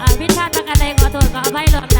อ่าพิชพลาดประการใดขอโทษขออภัยหลอง